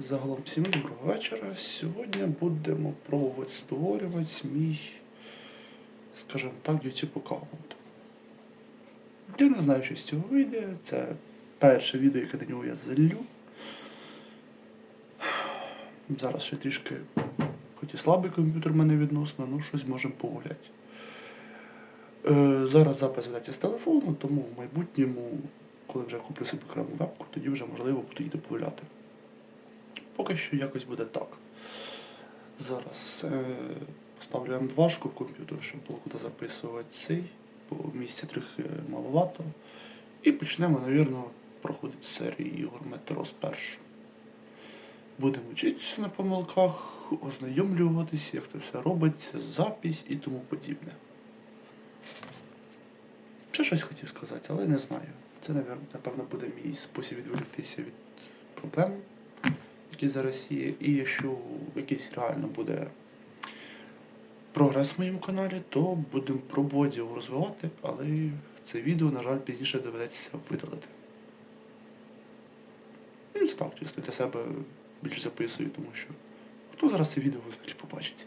Загалом всім доброго вечора. Сьогодні будемо пробувати створювати мій, скажімо так, YouTube аккаунт. Я не знаю, що з цього вийде. Це перше відео, яке до нього я залю. Зараз ще трішки, хоч і слабий комп'ютер в мене відносно, ну щось можемо погуляти. Е, зараз запис ведеться з телефону, тому в майбутньому, коли вже куплю собі окрему вебку, тоді вже можливо буду йти погуляти. Поки що якось буде так. Зараз е, поставлю М2 в комп'ютер, щоб було куди записувати цей, бо місця трохи маловато. І почнемо, напевно, проходити серію ігор Метро спершу. Будемо вчитися на помилках, ознайомлюватися, як це все робиться, запись і тому подібне. Ще щось хотів сказати, але не знаю. Це, напевно, буде мій спосіб відволіктися від проблем, які зараз є. І якщо якийсь реально буде прогрес в моєму каналі, то будемо пробувати його розвивати, але це відео, на жаль, пізніше доведеться видалити. Ну, це так, чисто для себе більше записую, тому що хто зараз це відео взагалі побачить?